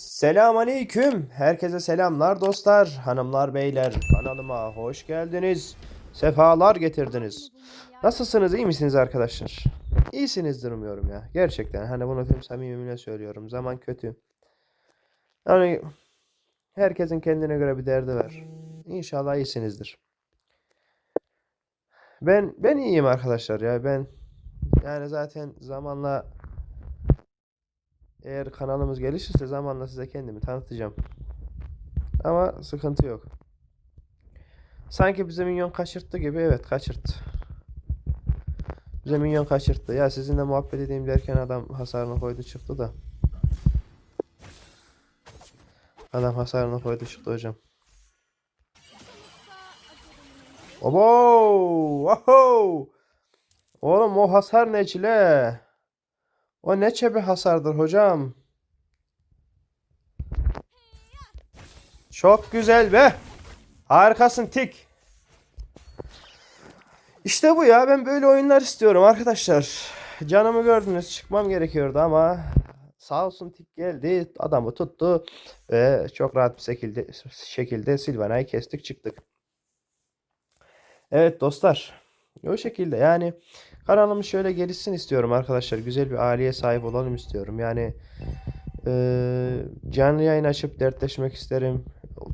Selam aleyküm. Herkese selamlar dostlar, hanımlar, beyler. Kanalıma hoş geldiniz. Sefalar getirdiniz. Nasılsınız, iyi misiniz arkadaşlar? İyisinizdir umuyorum ya. Gerçekten hani bunu tüm samimimle söylüyorum. Zaman kötü. Yani herkesin kendine göre bir derdi var. İnşallah iyisinizdir. Ben ben iyiyim arkadaşlar ya. Ben yani zaten zamanla eğer kanalımız gelişirse zamanla size kendimi tanıtacağım. Ama sıkıntı yok. Sanki bize minyon kaçırttı gibi evet kaçırttı. Bize minyon kaçırttı. Ya sizinle muhabbet edeyim derken adam hasarını koydu çıktı da. Adam hasarını koydu çıktı hocam. Obo! Oho! Oğlum o hasar ne çile? O ne çebe hasardır hocam. Çok güzel be. Harikasın tik. İşte bu ya. Ben böyle oyunlar istiyorum arkadaşlar. Canımı gördünüz. Çıkmam gerekiyordu ama sağ olsun tik geldi. Adamı tuttu ve çok rahat bir şekilde şekilde Silvana'yı kestik çıktık. Evet dostlar. O şekilde yani kanalımız şöyle gelişsin istiyorum arkadaşlar. Güzel bir aileye sahip olalım istiyorum. Yani eee, canlı yayın açıp dertleşmek isterim.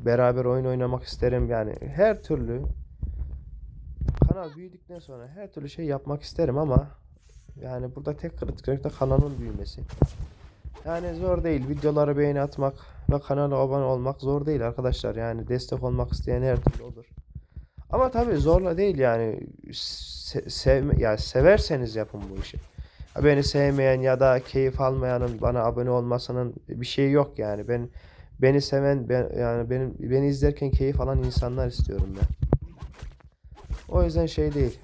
Beraber oyun oynamak isterim. Yani her türlü kanal büyüdükten sonra her türlü şey yapmak isterim ama yani burada tek kritik nokta kanalın büyümesi. Yani zor değil. Videoları beğeni atmak ve kanala abone olmak zor değil arkadaşlar. Yani destek olmak isteyen her türlü olur. Ama tabii zorla değil yani Se- sevme ya severseniz yapın bu işi. Beni sevmeyen ya da keyif almayanın bana abone olmasının bir şeyi yok yani. Ben beni seven ben yani benim beni izlerken keyif alan insanlar istiyorum ben. O yüzden şey değil.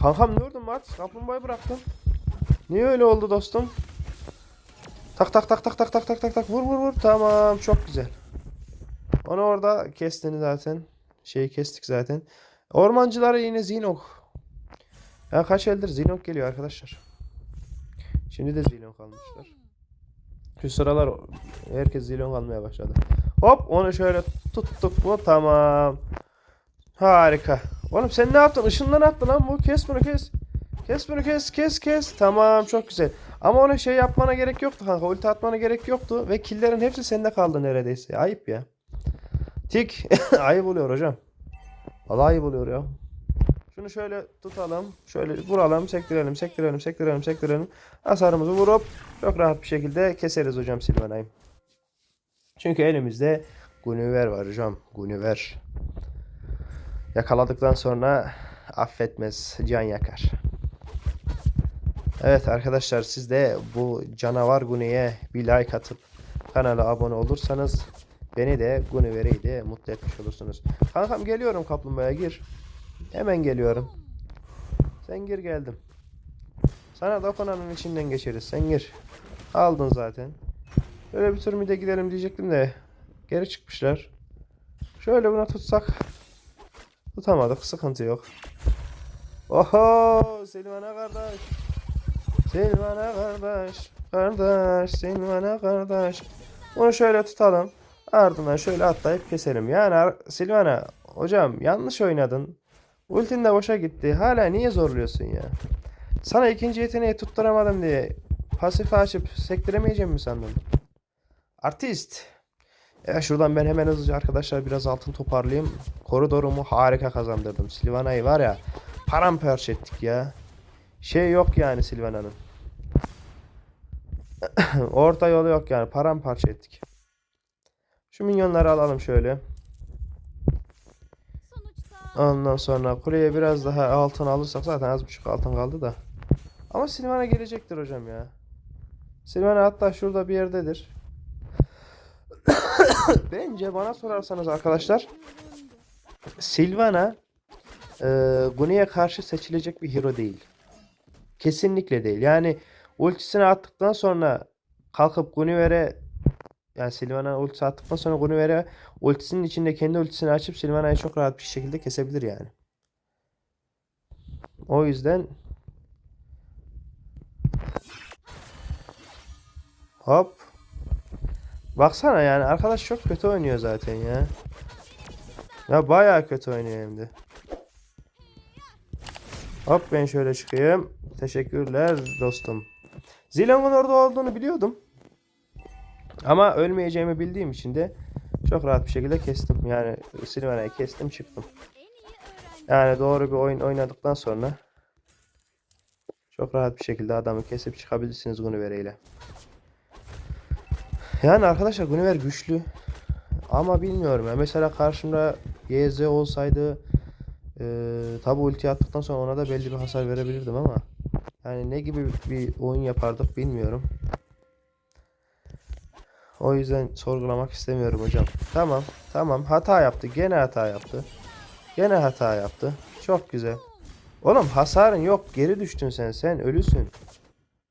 Kankam ne oldu Mart? Kaplumbağayı bıraktın. Niye öyle oldu dostum? Tak tak tak tak tak tak tak tak tak vur vur vur. Tamam çok güzel. Onu orada kestin zaten. Şeyi kestik zaten. Ormancılara yine Zinok. Ya kaç eldir Zinok geliyor arkadaşlar. Şimdi de Zinok almışlar. Şu sıralar herkes Zinok almaya başladı. Hop onu şöyle tuttuk mu tamam. Harika. Oğlum sen ne yaptın? Işından attı lan bu. Kes bunu kes. Kes bunu kes kes kes. Tamam çok güzel. Ama ona şey yapmana gerek yoktu kanka. Ulti atmana gerek yoktu. Ve killerin hepsi sende kaldı neredeyse. Ayıp ya. Tik. Ayıp oluyor hocam. Vallahi ayıp oluyor ya. Şunu şöyle tutalım. Şöyle vuralım. Sektirelim. Sektirelim. Sektirelim. Sektirelim. Hasarımızı vurup çok rahat bir şekilde keseriz hocam Silvana'yı. Çünkü elimizde Gunüver var hocam. Gunüver. Yakaladıktan sonra affetmez. Can yakar. Evet arkadaşlar siz de bu canavar Guni'ye bir like atıp kanala abone olursanız beni de Guniver'i de mutlu etmiş olursunuz. Kankam geliyorum kaplumbağaya gir. Hemen geliyorum. Sen gir geldim. Sana dokunanın içinden geçeriz. Sen gir. Aldın zaten. Şöyle bir tur mide gidelim diyecektim de geri çıkmışlar. Şöyle buna tutsak tutamadık. Sıkıntı yok. Oho Silvana kardeş. Silvana kardeş. Kardeş Silvana kardeş. Bunu şöyle tutalım. Ardından şöyle atlayıp keselim. Yani Silvana hocam yanlış oynadın. Ultin de boşa gitti. Hala niye zorluyorsun ya? Sana ikinci yeteneği tutturamadım diye pasif açıp sektiremeyeceğim mi sandın? Artist. Ya şuradan ben hemen hızlıca arkadaşlar biraz altın toparlayayım. Koridorumu harika kazandırdım. Silvana'yı var ya paramparça ettik ya. Şey yok yani Silvana'nın. Orta yolu yok yani paramparça ettik. Şu minyonları alalım şöyle. Ondan sonra kuleye biraz daha altın alırsak zaten az buçuk altın kaldı da. Ama Silvana gelecektir hocam ya. Silvana hatta şurada bir yerdedir. Bence bana sorarsanız arkadaşlar Silvana e, Gune'ye karşı seçilecek bir hero değil. Kesinlikle değil. Yani ultisini attıktan sonra kalkıp Guinevere yani Silvana ultisi attıktan sonra Guinevere ultisinin içinde kendi ultisini açıp Silvana'yı çok rahat bir şekilde kesebilir yani. O yüzden hop Baksana yani arkadaş çok kötü oynuyor zaten ya. Ya bayağı kötü oynuyor hem de. Hop ben şöyle çıkayım. Teşekkürler dostum. Zilong'un orada olduğunu biliyordum. Ama ölmeyeceğimi bildiğim için de çok rahat bir şekilde kestim. Yani Sylvana'yı kestim çıktım. Yani doğru bir oyun oynadıktan sonra çok rahat bir şekilde adamı kesip çıkabilirsiniz Guinevere ile. Yani arkadaşlar Guinevere güçlü. Ama bilmiyorum ya. Mesela karşımda YZ olsaydı eee tabi ulti attıktan sonra ona da belli bir hasar verebilirdim ama yani ne gibi bir oyun yapardık bilmiyorum. O yüzden sorgulamak istemiyorum hocam. Tamam, tamam. Hata yaptı. Gene hata yaptı. Gene hata yaptı. Çok güzel. Oğlum hasarın yok. Geri düştün sen. Sen ölüsün.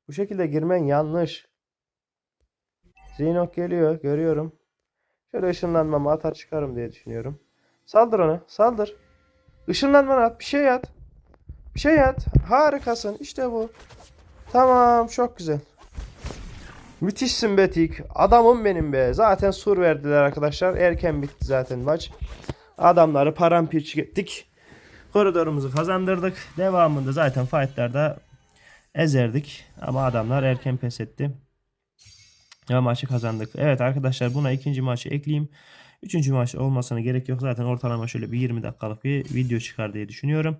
Bu şekilde girmen yanlış. Zinok geliyor. Görüyorum. Şöyle ışınlanmamı atar çıkarım diye düşünüyorum. Saldır ona. Saldır. Işınlanmanı at. Bir şey at. Bir şey at. Harikasın. İşte bu. Tamam. Çok güzel. Müthişsin Betik. Adamım benim be. Zaten sur verdiler arkadaşlar. Erken bitti zaten maç. Adamları paramparça ettik. Koridorumuzu kazandırdık. Devamında zaten fightlarda ezerdik. Ama adamlar erken pes etti. Ve maçı kazandık. Evet arkadaşlar buna ikinci maçı ekleyeyim. Üçüncü maç olmasına gerek yok. Zaten ortalama şöyle bir 20 dakikalık bir video çıkar diye düşünüyorum.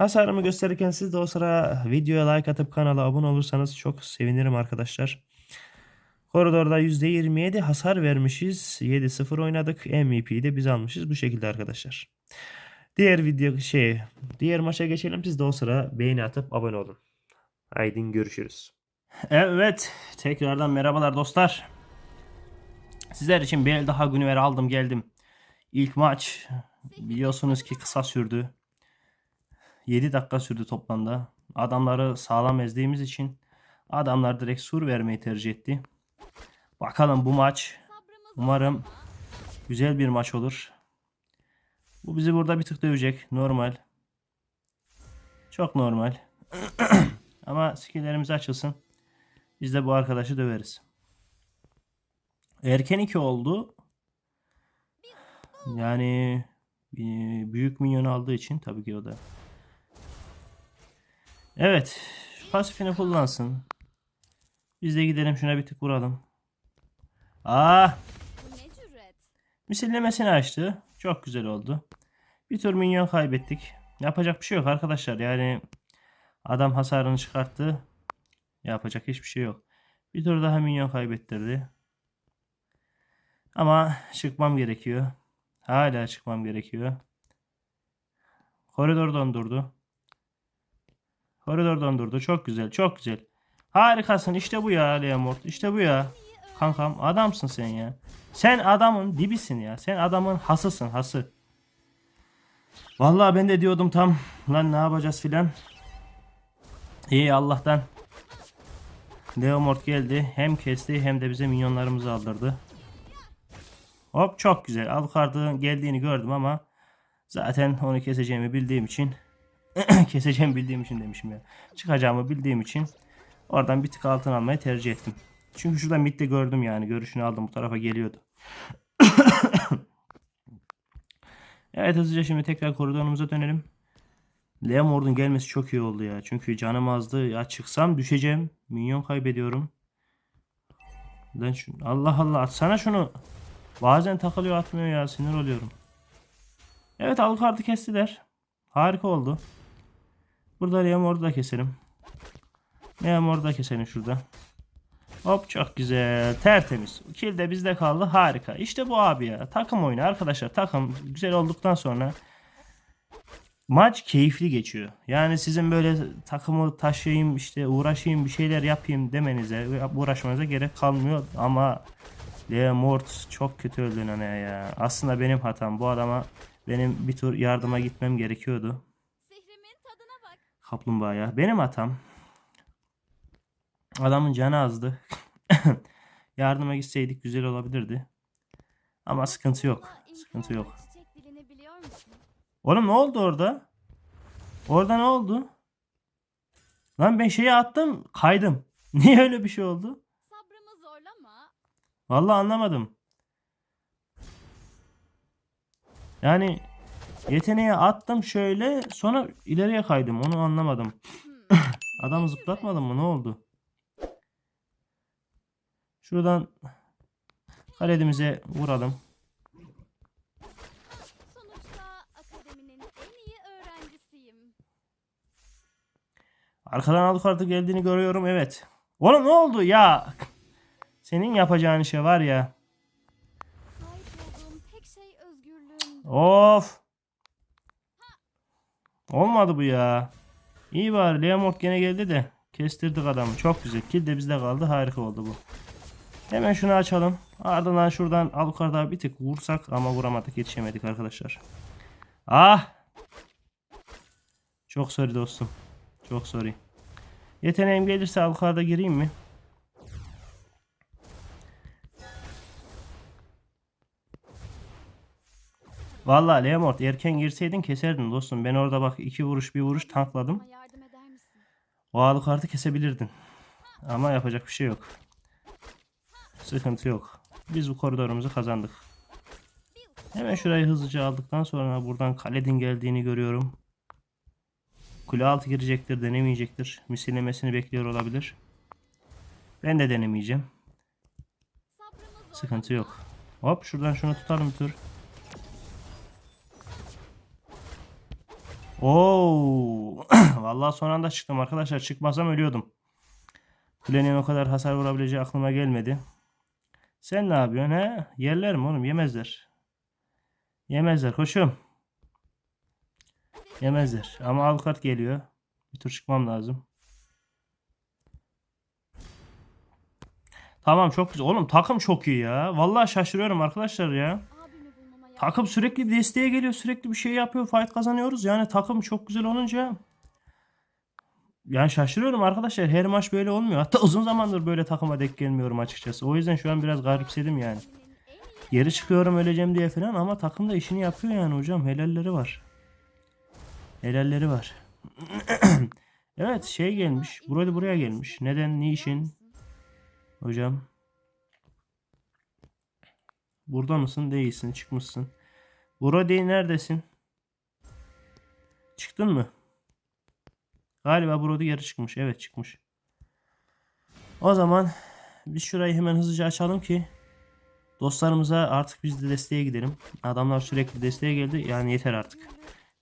Hasarımı gösterirken siz de o sıra videoya like atıp kanala abone olursanız çok sevinirim arkadaşlar. Koridorda %27 hasar vermişiz. 7-0 oynadık. MVP'yi de biz almışız bu şekilde arkadaşlar. Diğer video şey, diğer maça geçelim. Siz de o sıra beğeni atıp abone olun. Haydi görüşürüz. Evet, tekrardan merhabalar dostlar. Sizler için bir el daha Guinevere aldım geldim. İlk maç biliyorsunuz ki kısa sürdü. 7 dakika sürdü toplamda. Adamları sağlam ezdiğimiz için adamlar direkt sur vermeyi tercih etti. Bakalım bu maç umarım güzel bir maç olur. Bu bizi burada bir tık dövecek. Normal. Çok normal. Ama skilllerimiz açılsın. Biz de bu arkadaşı döveriz. Erken 2 oldu. Yani e, büyük minyon aldığı için tabii ki o da. Evet. Pasifini kullansın. Biz de gidelim şuna bir tık vuralım. Ah! Misillemesini açtı. Çok güzel oldu. Bir tur minyon kaybettik. Yapacak bir şey yok arkadaşlar. Yani adam hasarını çıkarttı. Yapacak hiçbir şey yok. Bir tur daha minyon kaybettirdi. Ama çıkmam gerekiyor. Hala çıkmam gerekiyor. Koridor dondurdu. Koridor dondurdu. Çok güzel. Çok güzel. Harikasın. İşte bu ya Leomort. İşte bu ya. Kankam adamsın sen ya. Sen adamın dibisin ya. Sen adamın hasısın hası. Vallahi ben de diyordum tam lan ne yapacağız filan. İyi Allah'tan. Leomort geldi. Hem kesti hem de bize minyonlarımızı aldırdı. Hop çok güzel. Alucard'ın geldiğini gördüm ama zaten onu keseceğimi bildiğim için keseceğimi bildiğim için demişim ya. Çıkacağımı bildiğim için oradan bir tık altın almayı tercih ettim. Çünkü şurada midde gördüm yani. Görüşünü aldım. Bu tarafa geliyordu. evet hızlıca şimdi tekrar koridorumuza dönelim. Leomord'un gelmesi çok iyi oldu ya. Çünkü canım azdı. Ya çıksam düşeceğim. Minyon kaybediyorum. Lan şu Allah Allah atsana şunu. Bazen takılıyor atmıyor ya. Sinir oluyorum. Evet Alucard'ı kestiler. Harika oldu. Burada Leomord'u da keselim. Leomord'u da keselim şurada. Hop çok güzel. Tertemiz. Kill de bizde kaldı. Harika. İşte bu abi ya. Takım oyunu arkadaşlar. Takım güzel olduktan sonra maç keyifli geçiyor. Yani sizin böyle takımı taşıyayım işte uğraşayım bir şeyler yapayım demenize uğraşmanıza gerek kalmıyor ama Lea Mort çok kötü öldü ona ya. Aslında benim hatam. Bu adama benim bir tur yardıma gitmem gerekiyordu. Kaplumbağa ya. Benim hatam. Adamın canı azdı. Yardıma gitseydik güzel olabilirdi. Ama sıkıntı yok. Sıkıntı yok. Oğlum ne oldu orada? Orada ne oldu? Lan ben şeyi attım kaydım. Niye öyle bir şey oldu? Sabrımı Vallahi anlamadım. Yani yeteneği attım şöyle sonra ileriye kaydım. Onu anlamadım. Hmm. Adamı ne zıplatmadın mı? Ne oldu? Şuradan kaledimize vuralım. Arkadan Alucard'ı geldiğini görüyorum. Evet. Oğlum ne oldu ya? Senin yapacağın şey var ya. Şey. Of. Olmadı bu ya. İyi bari Leomord gene geldi de kestirdik adamı. Çok güzel. Kill de bizde kaldı. Harika oldu bu. Hemen şunu açalım. Ardından şuradan Alucard'a bir tık vursak ama vuramadık. Yetişemedik arkadaşlar. Ah. Çok sorry dostum. Çok sorry. Yeteneğim gelirse Alucard'a gireyim mi? Vallahi Leomord erken girseydin keserdin dostum. Ben orada bak iki vuruş bir vuruş tankladım. O Alucard'ı kesebilirdin. Ama yapacak bir şey yok. Sıkıntı yok. Biz bu koridorumuzu kazandık. Hemen şurayı hızlıca aldıktan sonra buradan Kaledin geldiğini görüyorum. Kule altı girecektir, denemeyecektir. Misillemesini bekliyor olabilir. Ben de denemeyeceğim. Sıkıntı yok. Hop şuradan şunu tutalım bir tur. Oo! Vallahi son anda çıktım arkadaşlar. Çıkmasam ölüyordum. Kulenin o kadar hasar vurabileceği aklıma gelmedi. Sen ne yapıyorsun he? Yerler mi oğlum? Yemezler. Yemezler koşum. Yemezler. Ama Alucard geliyor. Bir tur çıkmam lazım. Tamam çok güzel. Oğlum takım çok iyi ya. Vallahi şaşırıyorum arkadaşlar ya. Takım sürekli desteğe geliyor. Sürekli bir şey yapıyor. Fight kazanıyoruz. Yani takım çok güzel olunca yani şaşırıyorum arkadaşlar. Her maç böyle olmuyor. Hatta uzun zamandır böyle takıma denk gelmiyorum açıkçası. O yüzden şu an biraz garipsedim yani. Geri çıkıyorum öleceğim diye falan ama takım da işini yapıyor yani hocam. Helalleri var. Helalleri var. evet şey gelmiş. Burada buraya gelmiş. Neden? Niçin? Hocam. Burada mısın? Değilsin. Çıkmışsın. Brody neredesin? Çıktın mı? Galiba Brody geri çıkmış. Evet çıkmış. O zaman biz şurayı hemen hızlıca açalım ki dostlarımıza artık biz de desteğe gidelim. Adamlar sürekli desteğe geldi. Yani yeter artık.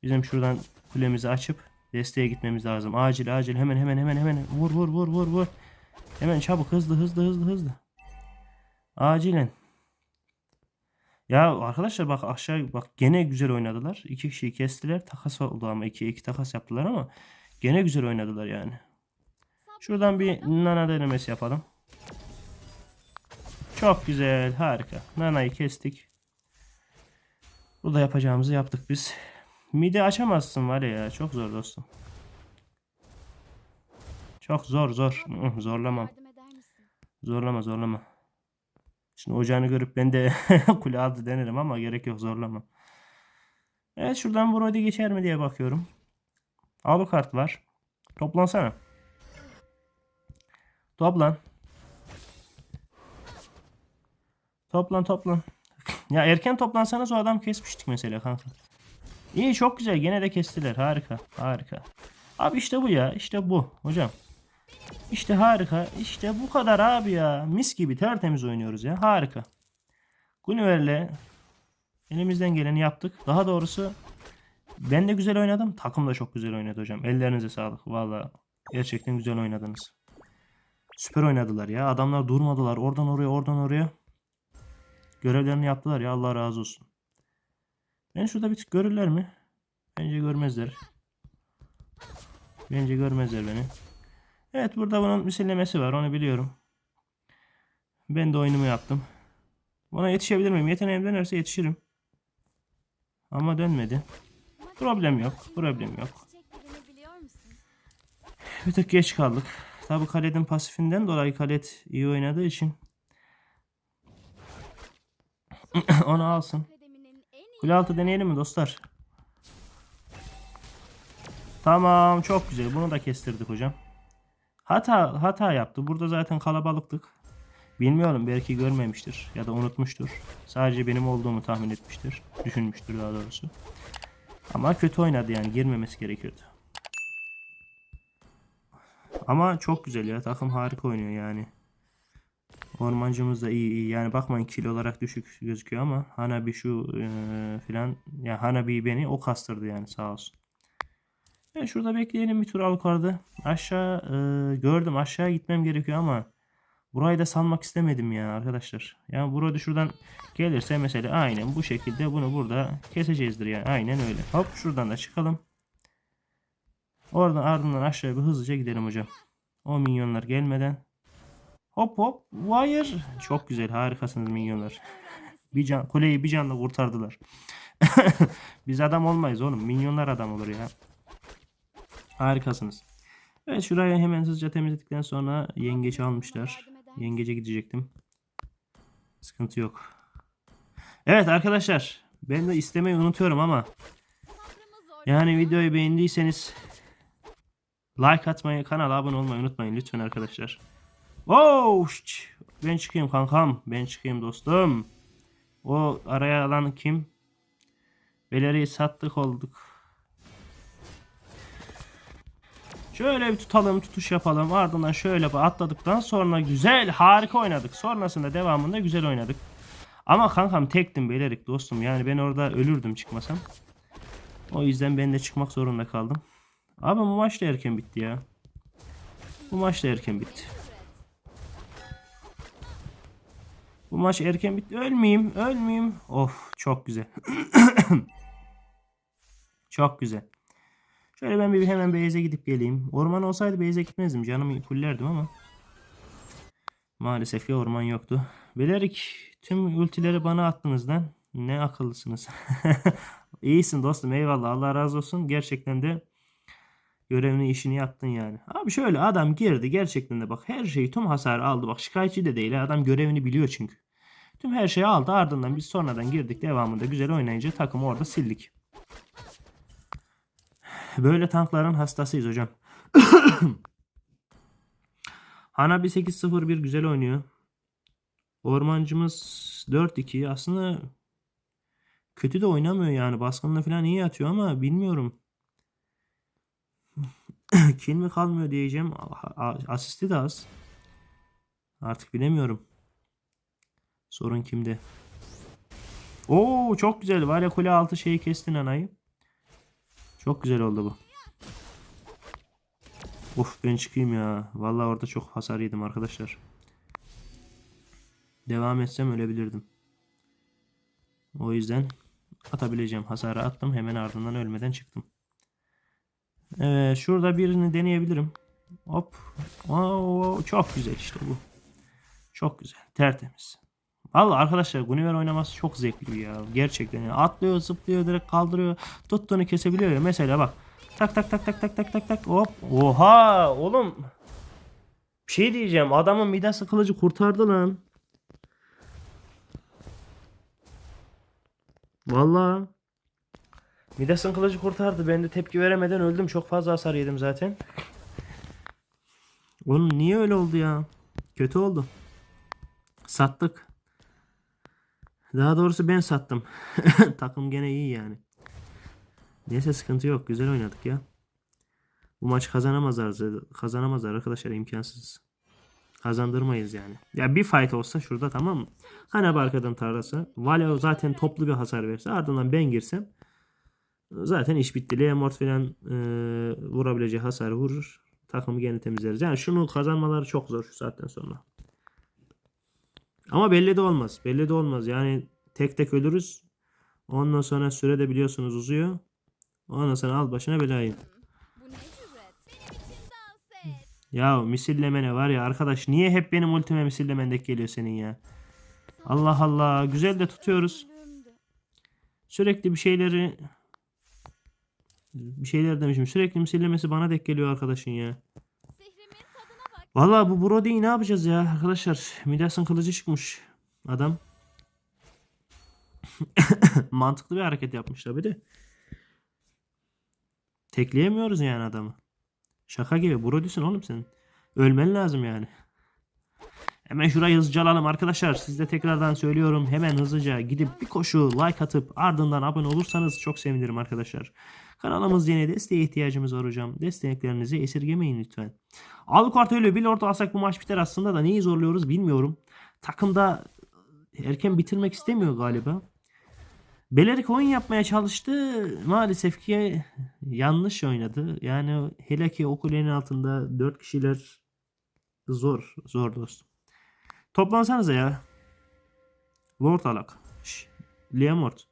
Bizim şuradan kulemizi açıp desteğe gitmemiz lazım. Acil acil hemen hemen hemen hemen vur vur vur vur vur. Hemen çabuk hızlı hızlı hızlı hızlı. Acilen. Ya arkadaşlar bak aşağı bak gene güzel oynadılar. İki kişiyi kestiler. Takas oldu ama iki iki takas yaptılar ama gene güzel oynadılar yani. Şuradan bir nana denemesi yapalım. Çok güzel harika. Nana'yı kestik. Burada yapacağımızı yaptık biz. Midi açamazsın var ya çok zor dostum. Çok zor zor. Zorlamam. Zorlama zorlama. Şimdi ocağını görüp ben de kule altı denerim ama gerek yok zorlama. Evet şuradan Brody geçer mi diye bakıyorum. Alucard var. Toplansana. Toplan. Toplan toplan. ya erken toplansanız o adam kesmiştik mesela kanka. İyi çok güzel gene de kestiler harika harika. Abi işte bu ya işte bu hocam. İşte harika. İşte bu kadar abi ya. Mis gibi tertemiz oynuyoruz ya. Harika. Guniver'le elimizden geleni yaptık. Daha doğrusu ben de güzel oynadım. Takım da çok güzel oynadı hocam. Ellerinize sağlık. Valla gerçekten güzel oynadınız. Süper oynadılar ya. Adamlar durmadılar. Oradan oraya oradan oraya. Görevlerini yaptılar ya. Allah razı olsun. Ben şurada bir tık görürler mi? Bence görmezler. Bence görmezler beni. Evet burada bunun misillemesi var onu biliyorum. Ben de oyunumu yaptım. Buna yetişebilir miyim? Yeteneğim dönerse yetişirim. Ama dönmedi. Problem yok. Problem yok. Bir tık geç kaldık. Tabi Khaled'in pasifinden dolayı Khaled iyi oynadığı için onu alsın. Kule altı deneyelim mi dostlar? Tamam çok güzel. Bunu da kestirdik hocam. Hata hata yaptı. Burada zaten kalabalıktık. Bilmiyorum belki görmemiştir ya da unutmuştur. Sadece benim olduğumu tahmin etmiştir. Düşünmüştür daha doğrusu. Ama kötü oynadı yani girmemesi gerekiyordu. Ama çok güzel ya takım harika oynuyor yani. Ormancımız da iyi iyi. Yani bakmayın kilo olarak düşük gözüküyor ama Hanabi şu e, filan ya Hanabi beni o kastırdı yani sağ olsun. Evet, şurada bekleyelim bir tur yukarıda. Aşağı e, gördüm aşağı gitmem gerekiyor ama burayı da salmak istemedim ya arkadaşlar. Yani burada şuradan gelirse mesela aynen bu şekilde bunu burada keseceğizdir yani. Aynen öyle. Hop şuradan da çıkalım. Oradan ardından aşağıya bir hızlıca gidelim hocam. O minyonlar gelmeden. Hop hop. Wire. Çok güzel. Harikasınız minyonlar. Bir can, kuleyi bir canla kurtardılar. Biz adam olmayız oğlum. Minyonlar adam olur ya. Harikasınız. Evet şurayı hemen hızlıca temizledikten sonra yengeç almışlar. Yengece gidecektim. Sıkıntı yok. Evet arkadaşlar. Ben de istemeyi unutuyorum ama yani videoyu beğendiyseniz like atmayı, kanala abone olmayı unutmayın lütfen arkadaşlar. Oh, ben çıkayım kankam. Ben çıkayım dostum. O araya alan kim? Beleri sattık olduk. Şöyle bir tutalım, tutuş yapalım. Ardından şöyle bir atladıktan sonra güzel, harika oynadık. Sonrasında devamında güzel oynadık. Ama kankam tektim belerik dostum. Yani ben orada ölürdüm çıkmasam. O yüzden ben de çıkmak zorunda kaldım. Abi bu maç da erken bitti ya. Bu maç da erken bitti. Bu maç erken bitti. Ölmeyeyim, ölmeyeyim. Of çok güzel. çok güzel. Şöyle ben bir hemen Beyaz'a gidip geleyim. Orman olsaydı Beyaz'a gitmezdim. Canımı fullerdim ama. Maalesef ki orman yoktu. Belerik tüm ultileri bana attınız lan. Ne akıllısınız. İyisin dostum eyvallah Allah razı olsun. Gerçekten de görevini işini yaptın yani. Abi şöyle adam girdi gerçekten de bak her şeyi tüm hasarı aldı. Bak şikayetçi de değil adam görevini biliyor çünkü. Tüm her şeyi aldı ardından biz sonradan girdik devamında güzel oynayınca takımı orada sildik. Böyle tankların hastasıyız hocam. Hanabi 8-0-1 güzel oynuyor. Ormancımız 4-2 aslında kötü de oynamıyor yani. Baskınla falan iyi atıyor ama bilmiyorum. Kill mi kalmıyor diyeceğim. A- a- Asisti de az. Artık bilemiyorum. Sorun kimde? Oo çok güzel. Ya kule altı şeyi kestin anayı. Çok güzel oldu bu. Of ben çıkayım ya. Vallahi orada çok hasar yedim arkadaşlar. Devam etsem ölebilirdim. O yüzden atabileceğim hasarı attım. Hemen ardından ölmeden çıktım. Evet şurada birini deneyebilirim. Hop. Oo, çok güzel işte bu. Çok güzel. Tertemiz. Valla arkadaşlar Guinevere oynaması çok zevkli ya. Gerçekten yani atlıyor, zıplıyor, direkt kaldırıyor. Tuttuğunu kesebiliyor ya. Mesela bak. Tak tak tak tak tak tak tak tak hop. Oha oğlum. Bir şey diyeceğim. Adamın midası kılıcı kurtardı lan. Valla. Midas'ın kılıcı kurtardı. Ben de tepki veremeden öldüm. Çok fazla hasar yedim zaten. Oğlum niye öyle oldu ya? Kötü oldu. Sattık. Daha doğrusu ben sattım. Takım gene iyi yani. Neyse sıkıntı yok. Güzel oynadık ya. Bu maç kazanamazlar. Kazanamazlar arkadaşlar imkansız. Kazandırmayız yani. Ya bir fight olsa şurada tamam mı? Hani arkadan tarlasa. Valeo zaten toplu bir hasar verse. Ardından ben girsem. Zaten iş bitti. Leomord falan e, vurabileceği hasarı vurur. Takımı gene temizleriz. Yani şunu kazanmaları çok zor şu saatten sonra. Ama belli de olmaz. Belli de olmaz. Yani tek tek ölürüz. Ondan sonra süre de biliyorsunuz uzuyor. Ondan sonra al başına belayı. Ya misillemene var ya arkadaş niye hep benim ultime misillemendek geliyor senin ya? Allah Allah güzel de tutuyoruz. Sürekli bir şeyleri bir şeyler demişim. Sürekli misillemesi bana dek geliyor arkadaşın ya. Vallahi bu Brody'yi ne yapacağız ya arkadaşlar? Midas'ın kılıcı çıkmış. Adam. Mantıklı bir hareket yapmış tabi de. Tekleyemiyoruz yani adamı. Şaka gibi. Brody'sin oğlum sen. Ölmen lazım yani. Hemen şurayı hızlıca alalım arkadaşlar. Siz de tekrardan söylüyorum. Hemen hızlıca gidip bir koşu like atıp ardından abone olursanız çok sevinirim arkadaşlar. Kanalımız yeni desteğe ihtiyacımız var hocam. Desteklerinizi esirgemeyin lütfen. Alucard öyle bir orta alsak bu maç biter aslında da neyi zorluyoruz bilmiyorum. Takımda erken bitirmek istemiyor galiba. Belerik oyun yapmaya çalıştı. Maalesef ki yanlış oynadı. Yani hele ki o kulenin altında 4 kişiler zor. Zor dostum. Toplansanıza ya. Lord Alak. Şş, Liamort.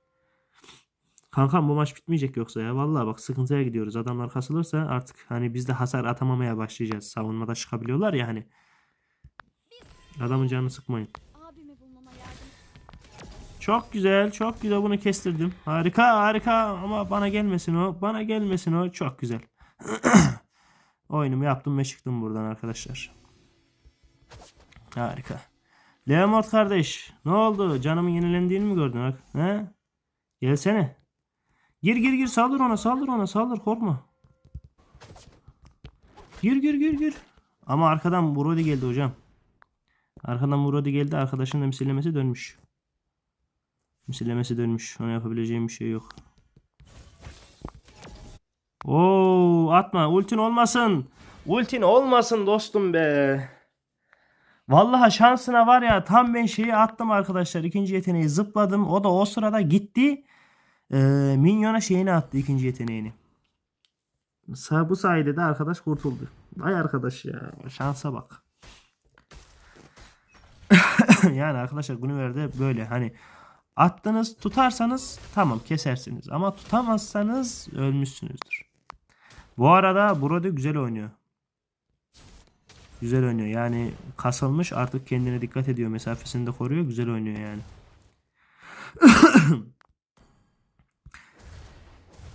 Kankam bu maç bitmeyecek yoksa ya. Vallahi bak sıkıntıya gidiyoruz. Adamlar kasılırsa artık hani biz de hasar atamamaya başlayacağız. Savunmada çıkabiliyorlar ya hani. Adamın canını sıkmayın. Çok güzel, çok güzel bunu kestirdim. Harika, harika ama bana gelmesin o. Bana gelmesin o. Çok güzel. Oyunumu yaptım ve çıktım buradan arkadaşlar. Harika. Leomord kardeş, ne oldu? Canımın yenilendiğini mi gördün? bak? He? Gelsene. Gir gir gir saldır ona, saldır ona, saldır korkma. Gir gir gir gir. Ama arkadan Brody geldi hocam. Arkadan Brody geldi, arkadaşın da misillemesi dönmüş. Misillemesi dönmüş. Ona yapabileceğim bir şey yok. Oo atma. Ultin olmasın. Ultin olmasın dostum be. Vallahi şansına var ya tam ben şeyi attım arkadaşlar. İkinci yeteneği zıpladım. O da o sırada gitti. Ee, minyona şeyini attı ikinci yeteneğini. Bu sayede de arkadaş kurtuldu. Vay arkadaş ya. Şansa bak. yani arkadaşlar Guinevere böyle hani attınız tutarsanız tamam kesersiniz ama tutamazsanız ölmüşsünüzdür. Bu arada Brody güzel oynuyor. Güzel oynuyor yani kasılmış artık kendine dikkat ediyor mesafesini de koruyor güzel oynuyor yani.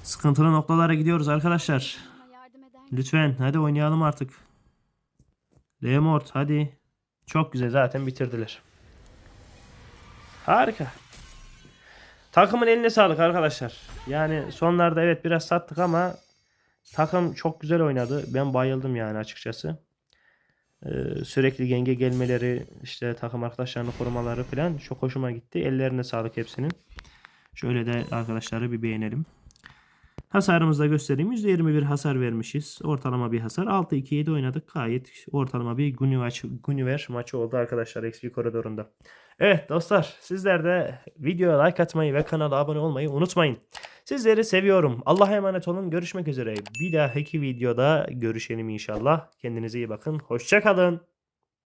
Sıkıntılı noktalara gidiyoruz arkadaşlar. Lütfen hadi oynayalım artık. Leomort hadi. Çok güzel zaten bitirdiler. Harika. Takımın eline sağlık arkadaşlar. Yani sonlarda evet biraz sattık ama takım çok güzel oynadı. Ben bayıldım yani açıkçası. Ee, sürekli genge gelmeleri, işte takım arkadaşlarını korumaları falan çok hoşuma gitti. Ellerine sağlık hepsinin. Şöyle de arkadaşları bir beğenelim. Hasarımızı da göstereyim. %21 hasar vermişiz. Ortalama bir hasar. 6-2-7 oynadık. Gayet ortalama bir Guinevere, Guinevere maçı oldu arkadaşlar XP koridorunda. Evet dostlar sizler de videoya like atmayı ve kanala abone olmayı unutmayın. Sizleri seviyorum. Allah'a emanet olun. Görüşmek üzere. Bir dahaki videoda görüşelim inşallah. Kendinize iyi bakın. Hoşçakalın.